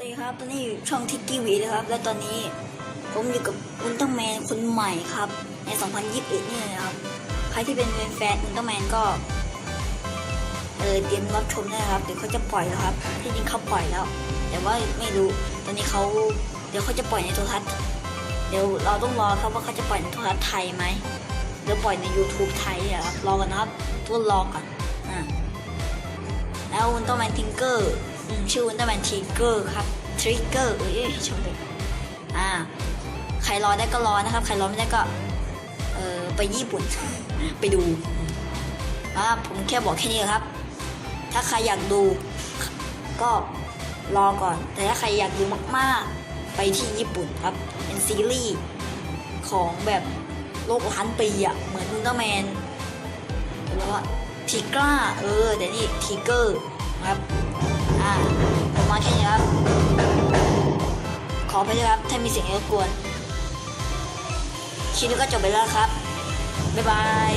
สวัสดีครับตอนนี้อยู่ช่องทิกกี้วีนะครับ และตอนนี้ผมอยู่กับอุลตร้าแมนคนใหม่ครับ ใน 2021 นี่นะครับ ใครที่เป็นแฟนอุลตร้าแมนก็ เออเตรียมรับชมได้ครับ เดี๋ยวเขาจะปล่อยแล้วครับ ที่จริงเขาปล่อยแล้ว แต่ว่าไม่รู้ ตอนนี้เขาเดี๋ยวเขาจะปล่อยในโทรทัศน์ เดี๋ยวเราต้องรอครับว่าเขาจะปล่อยในโทรทัศน์ไทยไหมหรือปล่อยใน YouTube ไทยนี่ยครับ รอกันนะครับทดลองก่อน อ่า แล้วอุลตร้าแมนทิงเกอร์ ชื่ออุลตร้าแมนทิงเกอร์ครับทริกเกอร์เอ้ยชมเลยอ่าใครรอได้ก็รอนะครับ ใครรอไม่ได้ก็ เออไปญี่ปุ่น ไปดูอ่าผมแค่บอกแค่นี้ครับ ถ้าใครอยากดู ก็รอก่อน แต่ถ้าใครอยากดูมาก ๆ ไปที่ญี่ปุ่นครับ เป็นซีรีส์ของแบบโลกล้านปีอะเหมือนอุลตร้าแมนแล้วก็ทีกล้าเออแต่นี่ทีเกอร์นะครับ อ่าผมมาแค่นี้ครับ ขอไปด้วยครับ ถ้ามีเสียงรบกวนคลิปนี้ก็จบไปแล้วครับ บ๊ายบาย